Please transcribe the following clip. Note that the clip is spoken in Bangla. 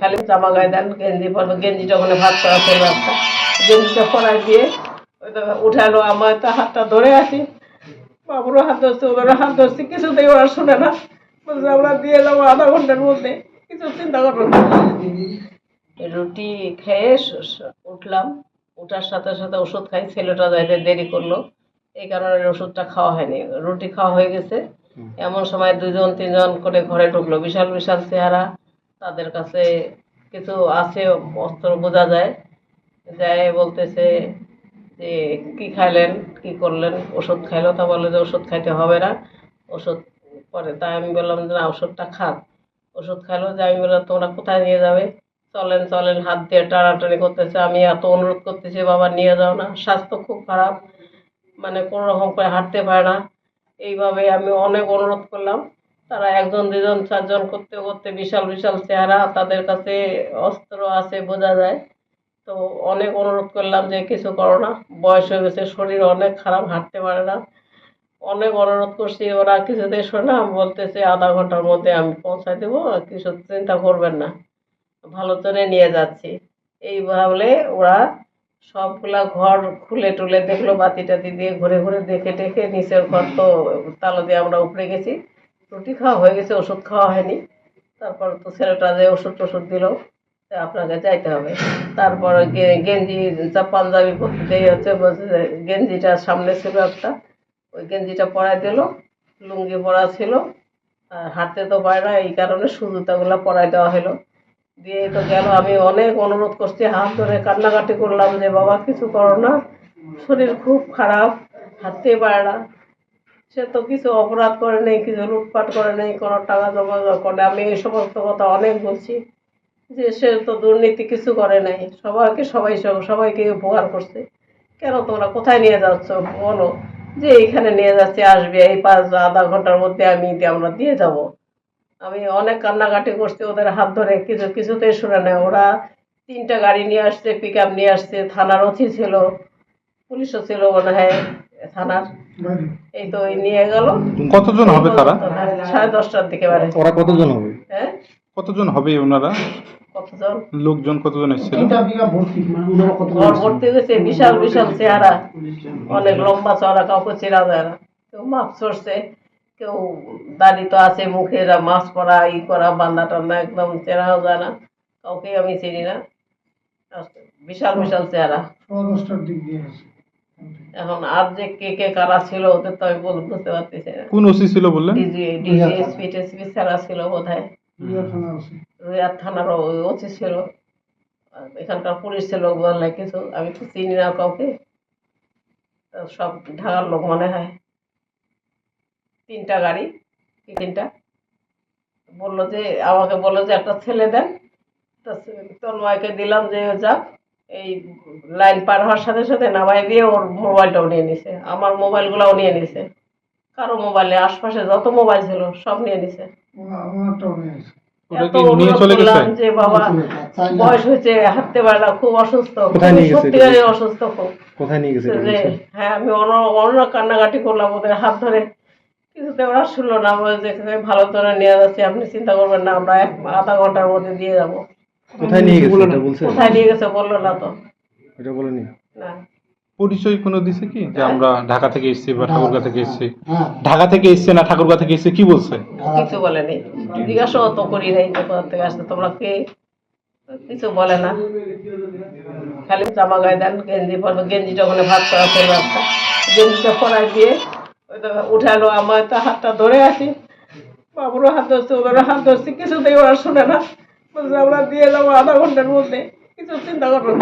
খালি জামা গায়ে দেন গেঞ্জি পরবে গেঞ্জিটা ওখানে ভাত করা ছিল একটা গেঞ্জিটা পরাই দিয়ে ওইটা উঠালো আমার তো হাতটা ধরে আসি বাবুরও হাত ধরছে ওদেরও হাত ধরছে কিছুতেই ওরা শুনে না। বলছে আমরা দিয়ে যাব আধা ঘণ্টার মধ্যে। কিছু চিন্তা করব রুটি খেয়ে উঠলাম। উঠার সাথে সাথে ওষুধ খাই ছেলেটা যাইতে দেরি করল। এই কারণে ওষুধটা খাওয়া হয়নি। রুটি খাওয়া হয়ে গেছে। এমন সময় দুজন তিনজন করে ঘরে ঢুকলো। বিশাল বিশাল চেহারা। তাদের কাছে কিছু আছে, অস্ত্র বোঝা যায়। যায় বলতেছে যে, কি খাইলেন? কি করলেন? ওষুধ খাইলো? তা বলে যে, ওষুধ খাইতে হবে না। ওষুধ পরে তাই আমি বললাম যে, না, ওষুধটা খান। ওষুধ খাইলো, যে আমি বললাম, তোমরা কোথায় নিয়ে যাবে? চলেন চলেন, হাত দিয়ে টানাটানি করতেছে। আমি এত অনুরোধ করতেছি, বাবা, নিয়ে যাও না। স্বাস্থ্য খুব খারাপ। মানে কোনো রকম করে হাঁটতে পারে না। এইভাবে আমি অনেক অনুরোধ করলাম। তারা একজন দুজন চারজন করতে করতে বিশাল বিশাল চেহারা তাদের কাছে অস্ত্র আছে বোঝা যায়। তো অনেক অনুরোধ করলাম যে কিছু করো না, বয়স হয়ে গেছে, শরীর অনেক খারাপ, হাঁটতে পারে না। অনেক অনুরোধ করছি, ওরা কিছুতেই শোনে বলতেছে আধা ঘণ্টার মধ্যে আমি পৌঁছাই দেবো, কিছু চিন্তা করবেন না। ভালো জনে নিয়ে যাচ্ছি। এই ভাবলে ওরা সবগুলা ঘর খুলে টুলে দেখল, বাতি টাতি দিয়ে ঘুরে ঘুরে দেখে টেখে নিচের ঘর তো তালা দিয়ে আমরা উপরে গেছি। রুটি খাওয়া হয়ে গেছে, ওষুধ খাওয়া হয়নি। তারপর তো ছেলেটা যে ওষুধ টষুধ দিল আপনাকে যাইতে হবে। তারপর গেঞ্জি, যা পাঞ্জাবি পরতেই হচ্ছে গেঞ্জিটা সামনে ছিল একটা, ওই গেঞ্জিটা পরাই দিল, লুঙ্গি পরা ছিল, আর হাঁটতে তো পারে না এই কারণে সুজুতাগুলো পরাই দেওয়া হলো। দিয়ে তো গেল, আমি অনেক অনুরোধ করছি, হাত ধরে কান্নাকাটি করলাম যে, বাবা, কিছু করো না, শরীর খুব খারাপ হাঁটতে পারে না সে তো কিছু অপরাধ করে নেই, কিছু লুটপাট করে নেই, কোনো টাকা জমা করে আমি এই সমস্ত কথা অনেক বলছি যে সে তো দুর্নীতি কিছু করে নাই। সবাইকে সবাই সব- সবাইকে উপকার করছে। কেন তোমরা কোথায় নিয়ে যাচ্ছ? বলো। যে এইখানে নিয়ে যাচ্ছে, আসবে, এই পাঁচ, আধা ঘণ্টার মধ্যে আমি আমরা দিয়ে যাব। আমি অনেক কান্নাকাটি করছি, ওদের হাত ধরে কিছু, কিছুতেই শুনে নেয় ওরা তিনটা গাড়ি নিয়ে আসছে পিক নিয়ে আসছে, থানার ওসি ছিল। পুলিশও ছিল মনে হয় থানার। এই তো ওই নিয়ে গেল। কতজন হবে তারা? সাড়ে দশটার দিকে বাড়ি। ওরা কতজন হবে? হ্যাঁ? কতজন হবে ওনারা? কতজন? লোকজন কতজন এসেছিল? ঘর ভর্তি হয়েছে বিশাল বিশাল চেহারা। অনেক লম্বা চড়া কাউকে চেনা যায় না। কেউ মাছ চড়ছে কেউ দাড়ি তো আছে মুখে মাছ করা ই করা বান্দা টান্দা একদম চেনাও যায় না। কাউকে আমি চিনি না। বিশাল বিশাল চেহারা। এখন আর যে কে কে কারা ছিল ওদের তো আমি বল- বুঝতে পারতেছি না। কোন ওসি ছিল বললেন? ডিজি ডিজি এসপি টেসপি ছাড়া ছিল বোধ হয় রুয়ার থানার ওসি। ছিল। এখানকার পুলিশ ছিল বললে কিছু আমি তো চিনি না কাউকে। সব ঢাকার লোক মনে হয়। তিনটা গাড়ি কি তিনটা? বলল যে আমাকে বলল যে একটা ছেলে দেন। তো তন্ময়কে দিলাম যে যাক। এই লাইন পার হওয়ার সাথে সাথে নামাই দিয়ে ওর মোবাইলটাও নিয়ে নিছে। আমার মোবাইলগুলোও নিয়ে নিছে। কারও মোবাইলে আশপাশে যত মোবাইল ছিল সব নিয়ে নিছে। যে বাবা বয়স হয়েছে হাঁটতে পারে না খুব অসুস্থ। সত্যিকারের অসুস্থ খুব। যে হ্যাঁ আমি অন্য অন্য কান্নাকাটি করলাম ওদের হাত ধরে। কিছুতে ওরা শুনলো না বলে ভালো করে নিয়ে যাচ্ছি আপনি চিন্তা করবেন না আমরা এক আধা ঘণ্টার মধ্যে দিয়ে যাব। কোথায় নিয়ে গেছে? এটা বলছে কোথায় নিয়ে গেছে বলল না তো। এটা বলেনি? না। পরিচয় কোনো দিছে কি? যে আমরা ঢাকা থেকে এসেছি বা ঠাকুরগা থেকে এসেছি। ঢাকা থেকে এসছে না ঠাকুরগা থেকে এসছে? কি বলছে? কিছু বলে বলেনি। জিজ্ঞাসাও তো করি নাই যে কোথা থেকে আসছে। তোমরা কে? কিছু বলে না। খালি জামা গায়ে দেন গেঞ্জি পরবে গেঞ্জিটা ওখানে ভাত করা ছিল একটা গেঞ্জিটা পরাই দিয়ে ওইটা উঠালো আমার তো হাতটা ধরে আছি বাবুরও হাত ধরছে ওদেরও হাত ধরছে। কিছুতেই ওরা শুনে না। আমরা দিয়ে যাব আধা ঘণ্টার মধ্যে। কিছু চিন্তা করো